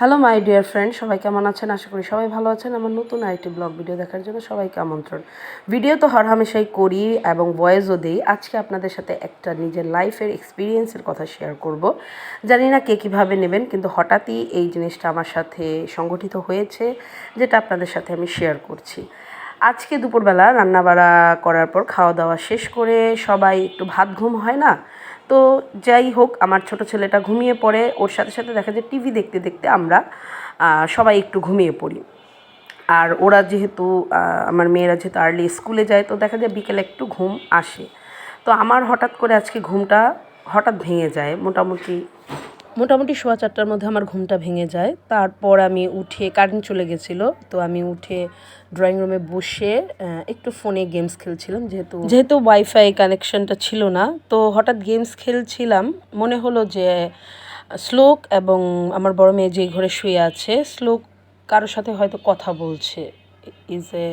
Hello my dear friend সবাই কেমন আছেন? আশা করি সবাই ভালো আছেন। আমার নতুন আরেকটি ব্লগ ভিডিও দেখার জন্য সবাইকে আমন্ত্রণ। ভিডিও তো হর হামেশাই করি এবং ভয়েসও দিই। আজকে আপনাদের সাথে একটা নিজের লাইফের এক্সপিরিয়েন্সের কথা শেয়ার করব। জানি না কে কীভাবে নেবেন, কিন্তু হঠাৎই এই জিনিসটা আমার সাথে সংগঠিত হয়েছে, যেটা আপনাদের সাথে আমি শেয়ার করছি। আজকে দুপুরবেলা রান্নাবাড়া করার পর খাওয়া দাওয়া শেষ করে সবাই একটু ভাত ঘুম হয় না? তো যাই হোক, আমার ছোট ছেলেটা ঘুমিয়ে পড়ে। ওর সাথে সাথে দেখা যায় টিভি দেখতে দেখতে আমরা সবাই একটু ঘুমিয়ে পড়ি। আর ওরা যেহেতু আমার মেয়েরা যেহেতু আর্লি স্কুলে যায়, তো দেখা যায় বিকেলে একটু ঘুম আসে। তো আমার হঠাৎ করে আজকে ঘুমটা হঠাৎ ভেঙে যায়, মোটামুটি মোটামুটি সোয়া চারটার মধ্যে আমার ঘুমটা ভেঙে যায়। তারপর আমি উঠে কারেন্ট চলে গেছিল, তো আমি উঠে ড্রয়িং রুমে বসে একটু ফোনে গেমস খেলছিলাম, যেহেতু যেহেতু ওয়াইফাই কানেকশনটা ছিল না, তো হঠাৎ গেমস খেলছিলাম। মনে হলো যে, শ্লোক এবং আমার বড় মেয়ে যে ঘরে শুয়ে আছে, শ্লোক কারোর সাথে হয়তো কথা বলছে। Is a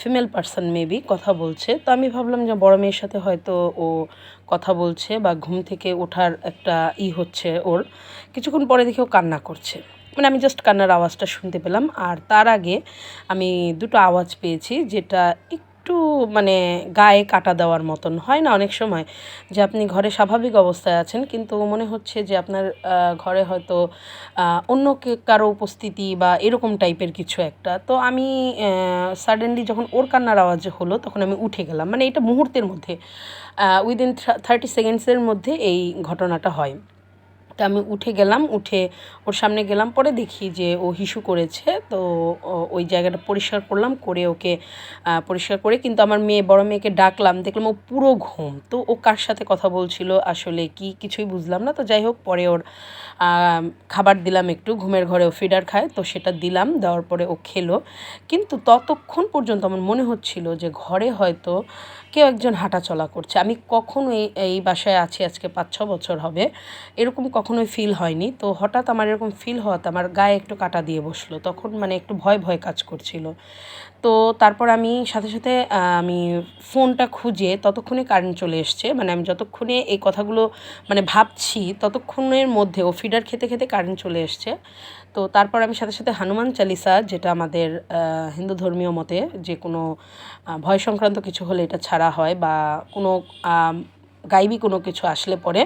female person maybe কথা বলছে। তো আমি ভাবলাম যে বড় মেয়ের সাথে হয়তো ও কথা বলছে বা ঘুম থেকে ওঠার একটা ই হচ্ছে ওর। কিছুক্ষণ পরে দেখে ও কান্না করছে। মানে আমি জাস্ট কান্নার আওয়াজটা শুনতে পেলাম। আর তার আগে আমি দুটো আওয়াজ পেয়েছি, যেটা মানে গায়ে কাটা দেওয়ার মতন হয় না অনেক সময় যে আপনি ঘরে স্বাভাবিক অবস্থায় আছেন, কিন্তু মনে হচ্ছে যে আপনার ঘরে হয়তো অন্য কারও উপস্থিতি বা এরকম টাইপের কিছু একটা। তো আমি সাডেনলি যখন ওর কান্নার আওয়াজ হলো তখন আমি উঠে গেলাম। মানে এটা মুহূর্তের মধ্যে উইদিন থার্টি সেকেন্ডসের মধ্যে এই ঘটনাটা হয়। তা আমি উঠে গেলাম, উঠে ওর সামনে গেলাম, পরে দেখি যে ও হিসু করেছে। তো ওই জায়গাটা পরিষ্কার করলাম, করে ওকে পরিষ্কার করে কিন্তু আমার মেয়ে, বড় মেয়েকে ডাকলাম, দেখলাম ও পুরো ঘুম। তো ও কার সাথে কথা বলছিল, আসলে কি কিছুই বুঝলাম না। তো যাই হোক, পরে ওর খাবার দিলাম একটু, ঘুমের ঘরে ও ফিডার খায়, তো সেটা দিলাম, দেওয়ার পরে ও খেলো। কিন্তু ততক্ষণ পর্যন্ত আমার মনে হচ্ছিল যে ঘরে হয়তো কেউ একজন হাঁটাচলা করছে। আমি কখনো এই বাসায় আছি, আজকে পাঁচ ছ বছর হবে। এরকম কখনোই ফিল হয়নি। তো হঠাৎ আমার এরকম ফিল হওয়াতে আমার গায়ে একটু কাটা দিয়ে বসল। তখন মানে একটু ভয় ভয় কাজ করছিল। তো তারপর আমি সাথে সাথে আমি ফোনটা খুঁজে ততক্ষণে কারেন্ট চলে এসছে। মানে আমি যতক্ষণে এই কথাগুলো মানে ভাবছি, ততক্ষণের মধ্যে ও ফিডার খেতে খেতে কারেন্ট চলে এসছে। তো তারপর আমি সাথে সাথে হনুমান চালিসা যেটা আমাদের হিন্দু ধর্মীয় মতে যে কোনো ভয় সংক্রান্ত কিছু হলে এটা ছাড়া হয় বা কোনো গাইবি কোনো কিছু আসলে পরে,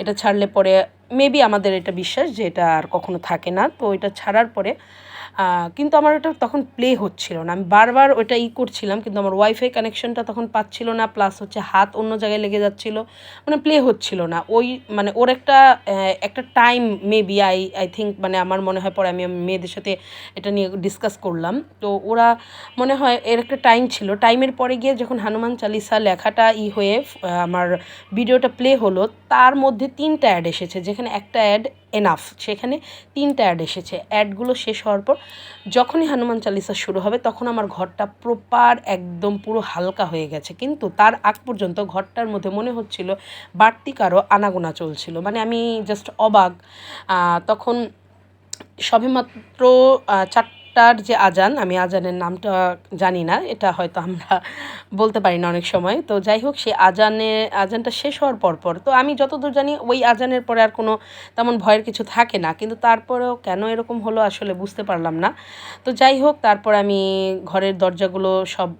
এটা ছাড়লে পরে মেবি আমাদের এটা বিশ্বাস যে এটা আর কখনো থাকে না, তো এটা ছাড়ার পরে কিন্তু আমার ওটা তখন প্লে হচ্ছিল না। আমি বারবার ওটা ই করছিলাম, কিন্তু আমার ওয়াইফাই কানেকশনটা তখন পাচ্ছিল না প্লাস হচ্ছে হাত অন্য জায়গায় লেগে যাচ্ছিল মানে প্লে হচ্ছিল না। ওই মানে ওর একটা একটা time maybe I I think মানে আমার মনে হয় পরে আমি মেয়েদের সাথে এটা নিয়ে ডিসকাস করলাম। তো ওরা মনে হয় এর একটা টাইম ছিল। টাইমের পরে গিয়ে যখন হনুমান চালিসা লেখাটা ই হয়ে আমার ভিডিওটা প্লে হলো, তার মধ্যে তিনটা অ্যাড এসেছে, যেখানে একটা অ্যাড এনাফ সেখানে তিনটা অ্যাড এসেছে। অ্যাডগুলো শেষ হওয়ার পর যখনই হনুমান চালিসা শুরু হবে তখন আমার ঘরটা প্রপার একদম পুরো হালকা হয়ে গেছে। কিন্তু তার আগ পর্যন্ত ঘরটার মধ্যে মনে হচ্ছিল বাড়তি কারও আনাগোনা চলছিল। মানে আমি জাস্ট অবাক তখন সবেমাত্র আহ, চারটার যে আজান, আমি আজানের নামটা জানি না, এটা হয়তো আমরা বলতে পারি না অনেক সময়। তো যাই হোক, সে আজানে, আজানটা শেষ হওয়ার পর পর, তো আমি যতদূর জানি ওই আজানের পরে আর কোনো তেমন ভয়ের কিছু থাকে না। কিন্তু তারপরেও কেন এরকম হলো আসলে বুঝতে পারলাম না। তো যাই হোক, তারপর আমি ঘরের দরজাগুলো সব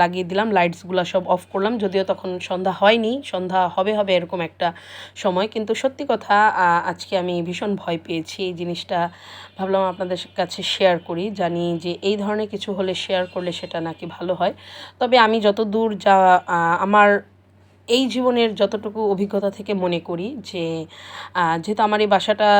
লাগিয়ে দিলাম, লাইটসগুলো সব অফ করলাম। যদিও তখন সন্ধ্যা হয়নি, সন্ধ্যা হবে হবে এরকম একটা সময়। কিন্তু সত্যি কথা আজকে আমি ভীষণ ভয় পেয়েছি। এই জিনিসটা ভাবলাম আপনাদের কাছে শেয়ার করি জানি যে এই ধরনের কিছু হলে শেয়ার করলে সেটা নাকি ভালো হয়। তবে আমি যত দূর যা আমার এই জীবনের যতটুকু অভিজ্ঞতা থেকে মনে করি যে যেহেতু আমার এই বাসাটা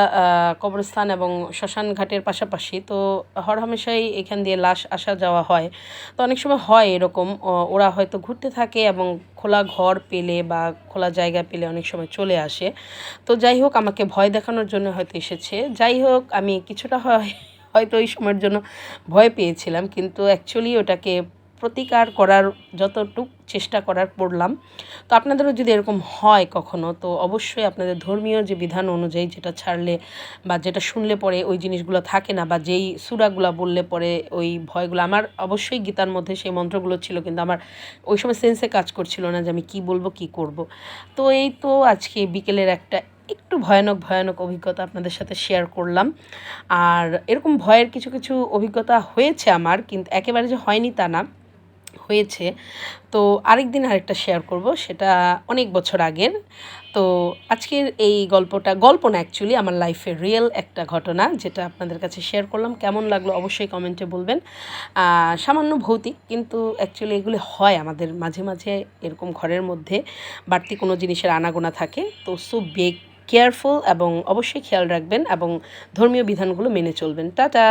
কবরস্থান এবং শ্মশান ঘাটের পাশাপাশি, তো হরহামেশাই এখান দিয়ে লাশ আসা যাওয়া হয়। তো অনেক সময় হয় এরকম ওরা হয়তো ঘুরতে থাকে এবং খোলা ঘর পেলে বা খোলা জায়গা পেলে অনেক সময় চলে আসে। তো যাই হোক, আমাকে ভয় দেখানোর জন্য হয়তো এসেছে। যাই হোক, আমি কিছুটা হয় হয়তো ওই সময়ের জন্য ভয় পেয়েছিলাম, কিন্তু অ্যাকচুয়ালি ওটাকে প্রতিকার করার যতটুক চেষ্টা করার পড়লাম। তো আপনাদেরও যদি এরকম হয় কখনো, তো অবশ্যই আপনাদের ধর্মীয় যে বিধান অনুযায়ী যেটা ছাড়লে বা যেটা শুনলে পরে ওই জিনিসগুলো থাকে না, বা যেই সুরাগুলো বললে পরে ওই ভয়গুলো। আমার অবশ্যই গীতার মধ্যে সেই মন্ত্রগুলো ছিল, কিন্তু আমার ওই সময় সেন্সে কাজ করছিল না যে আমি কি বলব, কি করব। তো এই তো আজকে বিকেলের একটা একটু ভয়ানক ভয়ানক অভিজ্ঞতা আপনাদের সাথে শেয়ার করলাম। আর এরকম ভয়ের কিছু কিছু অভিজ্ঞতা হয়েছে আমার, কিন্তু একেবারে যে হয়নি তা না, হয়েছে। তো আরেক দিন আরেকটা শেয়ার করব, সেটা অনেক বছর আগের। তো আজকের এই গল্পটা, গল্প না অ্যাকচুয়ালি আমার লাইফের রিয়েল একটা ঘটনা, যেটা আপনাদের কাছে শেয়ার করলাম। কেমন লাগল অবশ্যই কমেন্টে বলবেন। সামান্য ভৌতিক, কিন্তু অ্যাকচুয়ালি এগুলি হয় আমাদের মাঝে মাঝে এরকম ঘরের মধ্যে, বাড়তি কোনো জিনিসের আনাগোনা থাকে। তো সো বেগ কেয়ারফুল এবং অবশ্যই খেয়াল রাখবেন এবং ধর্মীয় বিধানগুলো মেনে চলবেন। টাটা!